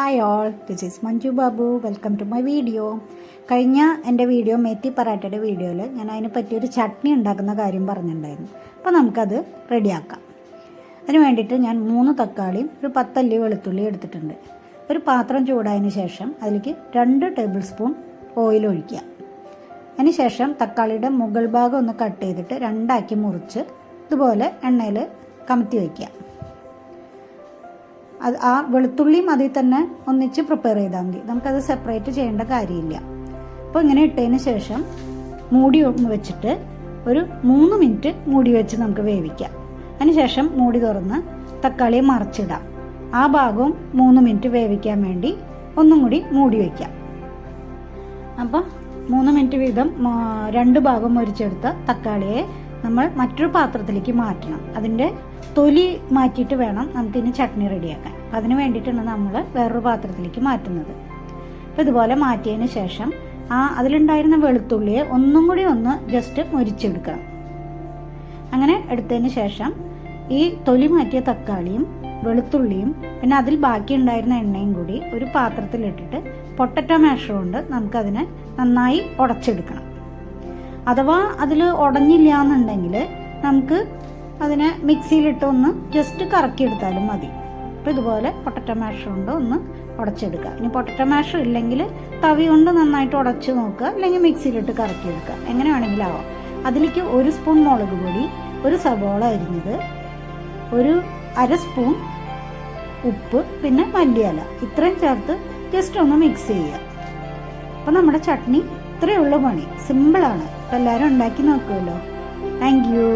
Hi all this is Manju Babu welcome to my video കഴിഞ്ഞ എന്റെ video methi പറാട്ടയുടെ വീഡിയോയിൽ ഞാൻ അതിന് പറ്റിയൊരു ചട്നി ഉണ്ടാക്കുന്ന കാര്യം പറഞ്ഞിട്ടുണ്ടായിരുന്നു. അപ്പോൾ നമുക്കത് റെഡിയാക്കാം അതിന് വേണ്ടിയിട്ട് ഞാൻ മൂന്ന് തക്കാളിയും ഒരു പത്തല്ലി വെളുത്തുള്ളി എടുത്തിട്ടുണ്ട്. ഒരു പാത്രം ചൂടായതിന് ശേഷം അതിലേക്ക് രണ്ട് ടേബിൾ സ്പൂൺ ഓയിൽ ഒഴിക്കുക. അതിന് ശേഷം തക്കാളിയുടെ മുകൾ ഭാഗം ഒന്ന് കട്ട് ചെയ്തിട്ട് രണ്ടാക്കി മുറിച്ച് ഇതുപോലെ എണ്ണയിൽ കമത്തി വയ്ക്കുക. അത് ആ വെളുത്തുള്ളിയും അതിൽ തന്നെ ഒന്നിച്ച് പ്രിപ്പയർ ചെയ്താൽ മതി. നമുക്കത് സെപ്പറേറ്റ് ചെയ്യേണ്ട കാര്യമില്ല. അപ്പോൾ ഇങ്ങനെ ഇട്ടതിന് ശേഷം മൂടി വെച്ചിട്ട് ഒരു മൂന്ന് മിനിറ്റ് മൂടി വെച്ച് നമുക്ക് വേവിക്കാം. അതിന് ശേഷം മൂടി തുറന്ന് തക്കാളി മറിച്ചിടാം. ആ ഭാഗവും മൂന്ന് മിനിറ്റ് വേവിക്കാൻ വേണ്ടി ഒന്നും കൂടി മൂടി വയ്ക്കാം അപ്പോൾ മൂന്ന് മിനിറ്റ് വീതം രണ്ട് ഭാഗം മുരിച്ചെടുത്ത തക്കാളിയെ നമ്മൾ മറ്റൊരു പാത്രത്തിലേക്ക് മാറ്റണം. അതിന്റെ തൊലി മാറ്റിയിട്ട് വേണം നമുക്കിനി ചട്നി റെഡിയാക്കാൻ. അപ്പം അതിന് വേണ്ടിയിട്ടാണ് നമ്മൾ വേറൊരു പാത്രത്തിലേക്ക് മാറ്റുന്നത്. അപ്പോൾ ഇതുപോലെ മാറ്റിയതിന് ശേഷം ആ അതിലുണ്ടായിരുന്ന വെളുത്തുള്ളിയെ ഒന്നും കൂടി ഒന്ന് ജസ്റ്റ് മുരിച്ചെടുക്കണം. അങ്ങനെ എടുത്തതിന് ശേഷം ഈ തൊലി മാറ്റിയ തക്കാളിയും വെളുത്തുള്ളിയും പിന്നെ അതിൽ ബാക്കി ഉണ്ടായിരുന്ന എണ്ണയും കൂടി ഒരു പാത്രത്തിലിട്ടിട്ട് പൊട്ടറ്റോ മാഷർ കൊണ്ട് നമുക്കതിനെ നന്നായി ഉടച്ചെടുക്കണം. അഥവാ അതിൽ ഉടഞ്ഞില്ല എന്നുണ്ടെങ്കിൽ നമുക്ക് അതിനെ മിക്സിയിലിട്ട് ഒന്ന് ജസ്റ്റ് കറക്കിയെടുത്താലും മതി. അപ്പോൾ ഇതുപോലെ പൊട്ടറ്റ മാഷ് കൊണ്ട് ഒന്ന് ഉടച്ചെടുക്കുക ഇനി പൊട്ടറ്റ മാഷ് ഇല്ലെങ്കിൽ തവി കൊണ്ട് നന്നായിട്ട് ഉടച്ച് നോക്കുക അല്ലെങ്കിൽ മിക്സിയിലിട്ട് കറക്കിയെടുക്കുക. എങ്ങനെ വേണമെങ്കിലും ആവാം. അതിലേക്ക് ഒരു സ്പൂൺ മുളക് പൊടി ഒരു സവോള അരിഞ്ഞത് ഒരു അര സ്പൂൺ ഉപ്പ് പിന്നെ മല്ലിയില. ഇത്രയും ചേർത്ത് ജസ്റ്റ് ഒന്ന് മിക്സ് ചെയ്യുക. അപ്പോൾ നമ്മുടെ ചട്നി ഇത്രയേ ഉള്ളൂ പണി. സിമ്പിളാണ് അപ്പോൾ എല്ലാവരും ഉണ്ടാക്കി നോക്കുമല്ലോ. Thank you